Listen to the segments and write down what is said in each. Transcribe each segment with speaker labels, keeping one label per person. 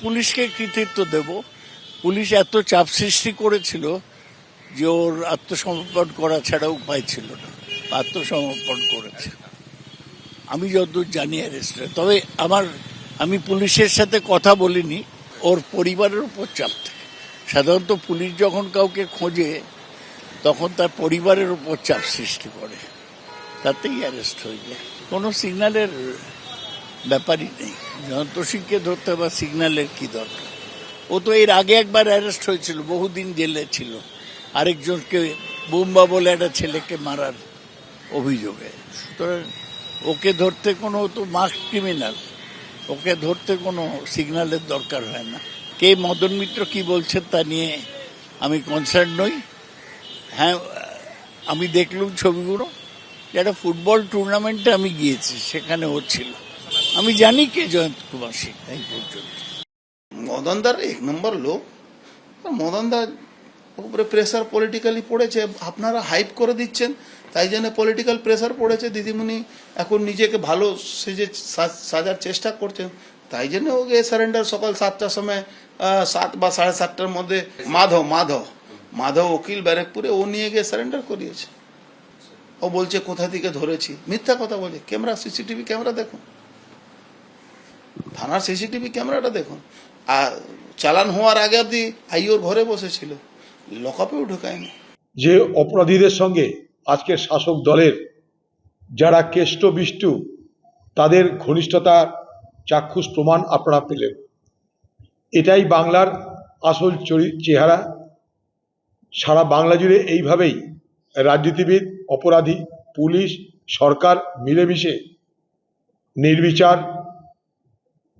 Speaker 1: পুলিশকে কৃতিত্ব দেব। পুলিশ এত চাপ সৃষ্টি করেছিল যে ওর আত্মসমর্পণ করা ছাড়া উপায় ছিল না। আত্মসমর্পণ করেছে। আমি যতদূর জানি, অ্যারেস্টে তবে আমার, আমি পুলিশের সাথে কথা বলিনি, ওর পরিবারের উপর চাপ থাকে। সাধারণত পুলিশ যখন কাউকে খোঁজে, তখন তার পরিবারের উপর চাপ সৃষ্টি করে। তাতেই অ্যারেস্ট হয়ে যায়। কোনো সিগন্যালের ব্যাপারই নেই। জয়ন্ত সিংকে ধরতে বা সিগন্যালের কি দরকার? ও তো এর আগে একবার অ্যারেস্ট হয়েছিল, বহুদিন জেলে ছিল। আরেকজনকে বুম্বা বলে একটা ছেলেকে মারার অভিযোগে। সুতরাং ওকে ধরতে কোনো তো মাস ক্রিমিনাল ওকে ধরতে কোনো সিগন্যালের দরকার হয় না। কে মদন মিত্র কি বলছেন তা নিয়ে আমি কনসার্ন নই। হ্যাঁ আমি দেখলুম ছবিগুলো। একটা ফুটবল টুর্নামেন্টে আমি গিয়েছি, সেখানে ও ছিল। আমি জানি কে জয়ন্ত কুমার সিং। এই পর্যন্ত।
Speaker 2: মদনদার এক নম্বর লোক। মদনদার উপরে প্রেসার পলিটিক্যালি পড়েছে, আপনারা হাইপ করে দিচ্ছেন, তাই জন্য পলিটিক্যাল প্রেসার পড়েছে, দিদিমণি এখন নিজেকে ভালো সেজে সাজার চেষ্টা করছেন, তাই জন্য ওকে সারেন্ডার সকাল সাতটার সময় সাত বা সাড়ে সাতটার মধ্যে মাধব মাধব মাধব উকিল ব্যারেকপুরে ও নিয়ে গিয়ে সারেন্ডার করিয়েছে। ও বলছে, কোথা থেকে ধরেছি? মিথ্যা কথা বলে। ক্যামেরা সিসিটিভি ক্যামেরা দেখুন। থানার সিসিটিভি ক্যামেরাটা দেখুন। আর চালান হওয়ার আগে অব্দি আইওর ঘরে বসেছিল। লকআপেও ঢুকায়নি।
Speaker 3: যে অপরাধীদের সঙ্গে আজকের শাসক দলের যারা কেষ্ট বিষ্টু তাদের ঘনিষ্ঠতার চাক্ষুষ প্রমাণ আপনারা পেলেন। এটাই বাংলার আসল চেহারা। সারা বাংলা জুড়ে এইভাবেই রাজনীতিবিদ, অপরাধী, পুলিশ, সরকার মিলেমিশে নির্বিচার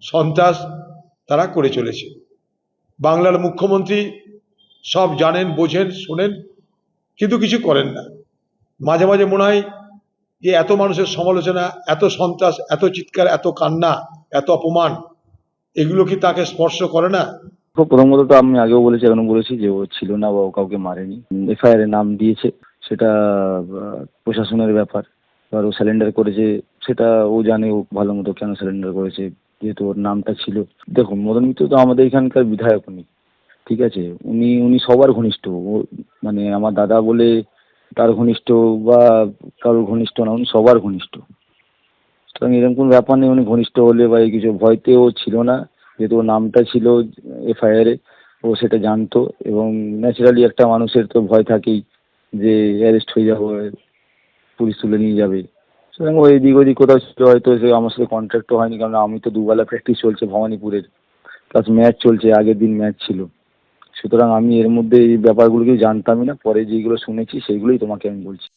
Speaker 3: সন্ত্রাস তারা করে চলেছে। বাংলার মুখ্যমন্ত্রী সব জানেন, বোঝেন, শোনেন, কিন্তু কিছু করেন না। মাঝে মাঝে মনে হয় যে এত মানুষের সমালোচনা, এত সন্ত্রাস, এত চিৎকার, এত কান্না, এত অপমান, এগুলো কি তাকে স্পর্শ করে না?
Speaker 4: প্রথমত তো আমি আগেও বলেছি, এখনও বলেছি যে ও ছিল না বা ও কাউকে মারেনি। এফআইআর এর নাম দিয়েছে, সেটা প্রশাসনের ব্যাপার। এবার ও স্যালেন্ডার করেছে, সেটা ও জানে ও ভালো মতো কেন স্যালেন্ডার করেছে যেহেতু ওর নামটা ছিল। দেখুন, মদন মিত্র তো আমাদের এখানকার বিধায়ক উনি, ঠিক আছে? উনি উনি সবার ঘনিষ্ঠ। ও মানে আমার দাদা বলে তার ঘনিষ্ঠ বা কারোর ঘনিষ্ঠ না, উনি সবার ঘনিষ্ঠ। সুতরাং এরকম কোনো ব্যাপার নেই, উনি ঘনিষ্ঠ হলে বা এই কিছু ভয়তে ও ছিল না। যেহেতু ওর নামটা ছিল এফআইআর ও সেটা জানতো এবং ন্যাচারালি একটা মানুষের তো ভয় থাকেই যে অ্যারেস্ট হয়ে যাব, পুলিশ তুলে নিয়ে যাবে। সুতরাং এদিক ওদিক কোথাও ছিল, হয়তো সে আমার সাথে কন্ট্যাক্টও হয়নি কারণ আমি তো দুবেলা প্র্যাকটিস চলছে ভবানীপুরের। প্লাস ম্যাচ চলছে, আগের দিন ম্যাচ ছিল। সুতরাং আমি এর মধ্যে এই ব্যাপারগুলোকে জানতামই না, পরে যেগুলো শুনেছি, সেইগুলোই তোমাকে আমি বলছি।